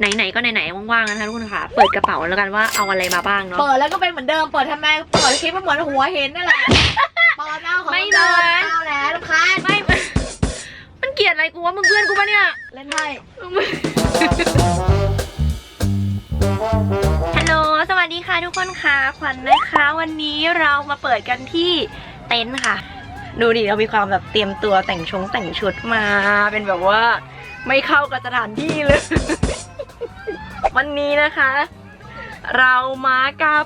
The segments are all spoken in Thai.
ไหนๆก็ไหนๆว่างๆนะคะทุกคนค่ะ เปิดกระเป๋าแล้วกันว่าเอาอะไรมาบ้างเนาะ เปิดแล้วก็เป็นเหมือนเดิม เปิดทำไม เปิดคลิปมันเหมือนหัวเห็นนั่นแหละเปิดเอาของไม่เดิเหมือนเอาแล้วลูกค้าไม่ มันเกลียดอะไรกูวะมึงเพื่อนกูปะเนี่ย เล่นไพ่ฮัลโหล สวัสดีค่ะทุกคนค่ะ ขวัญนะคะ วันนี้เรามาเปิดกันที่เต็นท์ค่ะ ดูดิ เรามีความแบบเตรียมตัวแต่งชงแต่งชุดมา เป็นแบบว่าไม่เข้ากับสถานที่เลย วันนี้นะคะ เรามากับ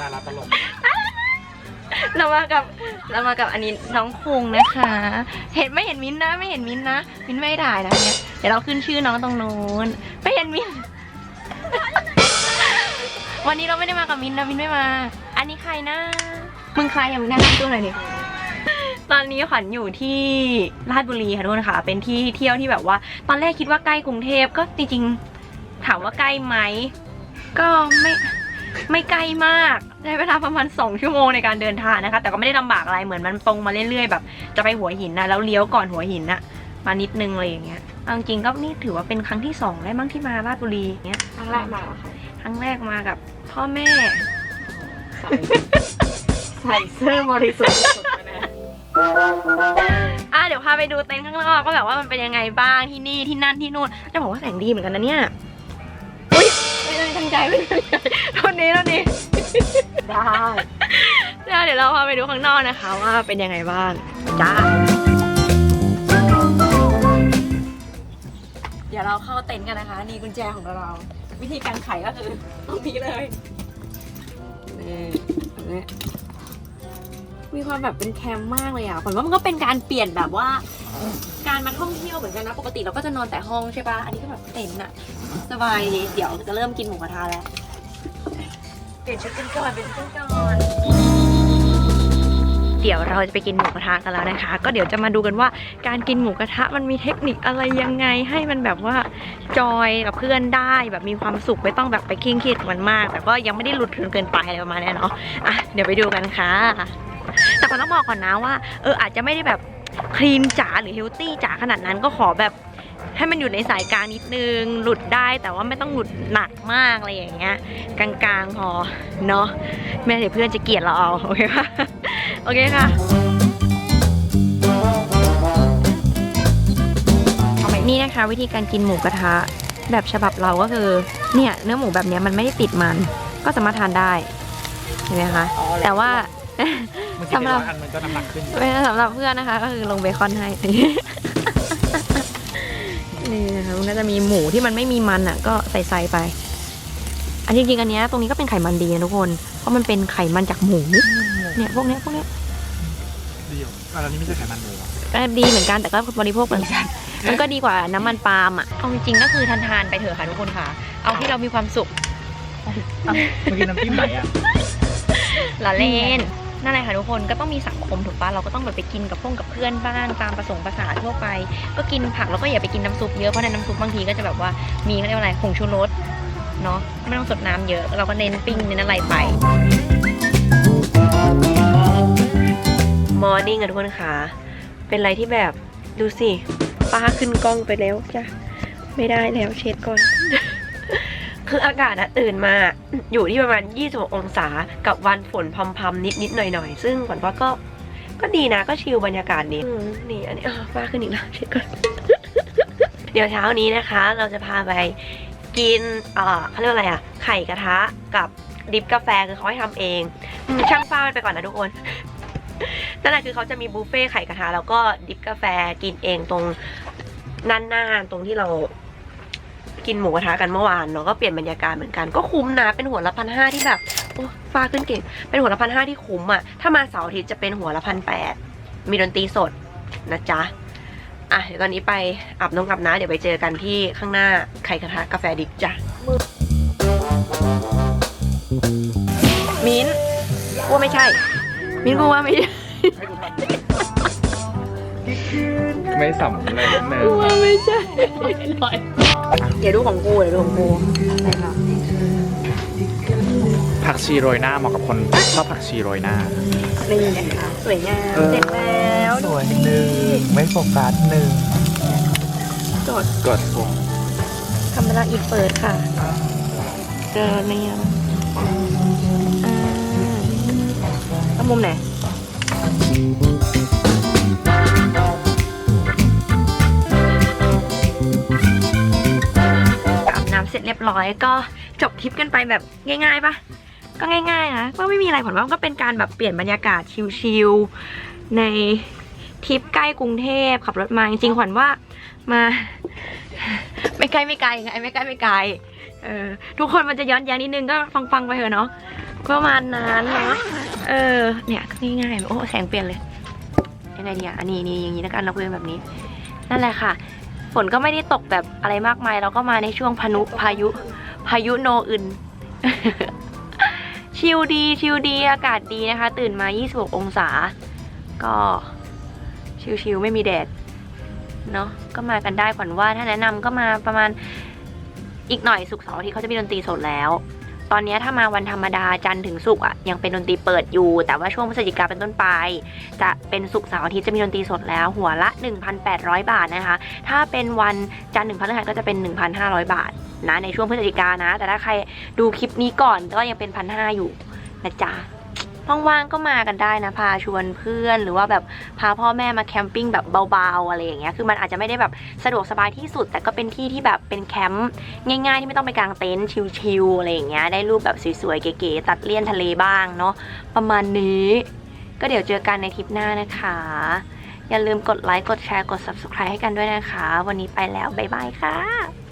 ดาราตลกเรามากับเรามากับอันนี้น้องคุงนะคะ เห็นไม่เห็นมิ้นท์นะไม่เห็นมิ้นท์นะมิ้นท์ไม่ได้นะเนี่ยเดี๋ยวเราขึ้นชื่อน้องตรงนู้นไม่เห็นมิ้นท์วันนี้เราไม่ได้มากับมิ้นท์นะมิ้นท์ไม่มา อันนี้ใครนะมึงใครอย่ามึงแนะนำตัวหน่อยดิตอนนี้ขวัญอยู่ที่ราชบุรีค่ะทุกคนค่ะ เป็นที่เที่ยวที่แบบว่า ตอนแรกคิดว่าใกล้กรุงเทพก็จริงๆ ถามว่าใกล้ไหม ก็ไม่ไม่ไกลมากใช้เวลาประมาณ 2 ชั่วโมงในการเดินทางนะคะ แต่ก็ไม่ได้ลำบากอะไรเหมือนมันตรงมาเรื่อยๆแบบจะไปหัวหินนะแล้วเลี้ยวก่อนหัวหินนะมานิดนึงอะไรอย่างเงี้ยเอาจริงๆก็นี่ถือว่าเป็นครั้งที่สองแล้วมั้งที่มาราชบุรีอย่างเงี้ยครั้งแรกมาเหรอคะครั้งแรกมากับพ่อแม่ ใส่ใส่เสื้อบริสุทธิ์สุดไปนะอะเดี๋ยวพาไปดูเต็นท์ข้างนอกก็แบบว่ามันเป็นยังไงบ้างที่นี่ที่นั่นที่นู่นจะบอกว่าแสงดีเหมือนกันนะเนี่ยอุ้ยไม่ได้ ตั้งใจไม่ได้ตั้งใจโทษนี้โทษนี้ได้แล้วเดี๋ยวเราพาไปดูข้างนอกนะคะว่าเป็นยังไงบ้างจ้าเดี๋ยวเราเข้าเต็นท์กันนะคะ นี่กุญแจของเรา วิธีการไขก็คือตรงนี้เลยนี่ตรงนี้มีความแบบเป็นแคมป์มากเลยอะผมว่ามันก็เป็นการเปลี่ยนแบบว่า การมาท่องเที่ยวเหมือนกันนะ ปกติเราก็จะนอนแต่ห้องใช่ปะอันนี้ก็แบบเต็นท์อะสบายดีเดี๋ยวจะเริ่มกินหมูกระทะแล้ว เปลี่ยนชุดกันก่อนเปลี่ยนชุดกันก่อนเดี๋ยวเราจะไปกินหมูกระทะกันแล้วนะคะ ก็เดี๋ยวจะมาดูกันว่าการกินหมูกระทะมันมีเทคนิคอะไรยังไงให้มันแบบว่าจอยกับเพื่อนได้แบบมีความสุขไม่ต้องแบบไปเคร่งเครียดกับมันมาก แต่ก็ยังไม่ได้หลุดจนเกินไปอะไรประมาณนี้เนาะอะเดี๋ยวไปดูกันค่ะ แต่ขอต้องบอกก่อนนะว่าเอออาจจะไม่ได้แบบ คลีนจ๋าหรือเฮลตี้จ๋าขนาดนั้นก็ขอแบบให้มันอยู่ในสายกลางนิดนึง หลุดได้แต่ว่าไม่ต้องหลุดหนักมากอะไรอย่างเงี้ย กลางๆพอเนาะไม่เดี๋ยวเพื่อนจะเกลียดเราเอา โอเคปะโอเคค่ะนี่นะคะ วิธีการกินหมูกระทะ แบบฉบับเราก็คือ เนี่ยเนื้อหมูแบบนี้มันไม่ได้ติดมัน ก็สามารถทานได้เห็นไหมคะแต่ว่า เมื่อกี้สำหรับเดี๋ยวอันมันก็น้ำหนักขึ้นไม่สำหรับเพื่อนนะคะ ก็คือลงเบคอนให้ นี่นะคะมันก็จะมีหมูที่มันไม่มีมันอะ ก็ใส่ใส่ไป อันจริงๆอันเนี้ยตรงนี้ก็เป็นไขมันดีนะทุกคน เพราะมันเป็นไขมันจากหมู เนี่ยพวกเนี้ยพวกเนี้ยเดียวอันนี้ไม่ใช่ไขมันหมูเหรอก็ดีเหมือนกันแต่ก็บริโภคเหมือนกัน มันก็ดีกว่าน้ำมันปาล์มอะเอาจริงๆก็คือทานทานๆไปเถอะค่ะทุกคนค่ะ เอาที่เรามีความสุขเมื่อกี้น้ำจิ้มไหนอะละเล่น นั่นแหละค่ะทุกคนก็ต้องมีสังคมถูกปะเราก็ต้องแบบไปกินกับพงกับเพื่อนบ้างตามประสงค์ภาษาทั่วไป ก็กินผักแล้วก็อย่าไปกินน้ำซุปเยอะเพราะในน้ำซุปบางทีก็จะแบบว่ามีเขาเรียกว่าอะไรผงชูรสเนาะไม่ต้องสดน้ำเยอะ เราก็เน้นปิ้งเน้นอะไรไปมอร์นิ่งอะทุกคนค่ะ เป็นอะไรที่แบบดูสิป้าขึ้นกล้องไปแล้วจ้ะไม่ได้แล้วเช็ดก่อน คืออากาศอะตื่นมาอยู่ที่ประมาณ 26 องศากับวันฝนพรำๆนิดๆหน่อยๆ ซึ่งขวัญว่าก็ก็ดีนะก็ชิลบรรยากาศดีอืมนี่อันนี้อะฟ้าขึ้นอีกแล้วเช็ดก่อนเดี๋ยวเช้านี้นะคะ เราจะพาไปกินเอ่อเขาเรียกว่าอะไรอะไข่กระทะกับดริปกาแฟคือเขาให้ทำเองอืมช่างฟ้ามันไปก่อนนะทุกคนนั่นแหละคือเขาจะมีบุฟเฟ่ต์ไข่กระทะแล้วก็ดริปกาแฟกินเองตรงนั่นหน้าตรงที่เรา กินหมูกระทะกันเมื่อวานเนาะก็เปลี่ยนบรรยากาศเหมือนกันก็คุ้มนะเป็นหัวละพันห้าที่แบบโอ้ฟ้าขึ้นเก่งเป็นหัวละพันห้าที่คุ้มอะถ้ามาเสาร์อาทิตย์จะเป็นหัวละพันแปดมีดนตรีสดนะจ๊ะอะเดี๋ยวตอนนี้ไปอาบน้องอาบน้ำเดี๋ยวไปเจอกันที่ข้างหน้าไข่กระทะกาแฟดิบจ้ะมิ้นกูว่าไม่ใช่ มิ้นกูว่าไม่ใช่ไม่สำเลยเนกูยว่าไม่ใช่ เดี๋ยวดูของกูเดี๋ยวดูของกูอะไรคะผักชีโรยหน้าเหมาะกับคนชอบผักชีโรยหน้า นี่นะคะสวยงามเสร็จแล้วสวยหนึ่งไม่โฟกัสหนึ่งจดกดผมธรรมดละอินเปิดค่ะ เจอเนียมอ่าเอามุมไหน ร้อยก็จบทริปกันไปแบบง่ายๆปะก็ง่ายๆนะก็ไม่มีอะไรผลว่าก็เป็นการแบบเปลี่ยนบรรยากาศชิลๆในทริปใกล้กรุงเทพขับรถมาจริงๆขวัญว่ามา ไม่ไกล้ไม่ไกลไงไม่ไกล้ไม่ไกลเออทุกคนมันจะย้อนแย้งนิดนึงก็ฟังๆไปเถอะเนาะประมาณนั้นเนาะเออเนี่ยง่ายๆโอ้แสงเปลี่ยนเลยยังไงดีอะอันนี้นี่อย่างนี้แล้วกันเราคุยกันแบบนี้ นั่นแหละค่ะ นก็ไม่ได้ตกแบบอะไรมากมาย เราก็มาในช่วงพานุพายุ พายุโนอึน ชิลดีชิลดีอากาศดีนะคะ ตื่นมา 26 องศา ก็ชิลๆไม่มีแดดเนาะก็มากันได้ขวัญว่าถ้าแนะนำก็มาประมาณอีกหน่อยสุกเสาร์อาที่เขาจะมีดนตรีสดแล้ว ตอนนี้ถ้ามาวันธรรมดาจันทร์ถึงศุกร์อะยังเป็นดนตรีเปิดอยู่ แต่ว่าช่วงพฤศจิกาเป็นต้นไป จะเป็นศุกร์เสาร์อาทิตย์จะมีดนตรีสดแล้วหัวละ 1,800 บาทนะคะ ถ้าเป็นวันจันทร์ถึงพฤหัสก็จะเป็น 1,500 บาทนะในช่วงพฤศจิกานะ แต่ถ้าใครดูคลิปนี้ก่อนก็ยังเป็นพันห้าอยู่นะจ๊ะ ว่างๆก็มากันได้นะพาชวนเพื่อน หรือว่าแบบพาพ่อแม่มาแคมปิ้งแบบเบาๆอะไรอย่างเงี้ยคือมันอาจจะไม่ได้แบบสะดวกสบายที่สุด แต่ก็เป็นที่ที่แบบเป็นแคมป์ง่ายๆ ที่ไม่ต้องไปกางเต็นท์ชิลๆอะไรอย่างเงี้ยได้รูปแบบสวยๆเก๋ๆตัดเลี่ยนทะเลบ้างเนาะประมาณนี้ ก็เดี๋ยวเจอกันในทริปหน้านะคะ อย่าลืมกดไลค์กดแชร์กด subscribe ให้กันด้วยนะคะ วันนี้ไปแล้ว บ๊ายบายค่ะ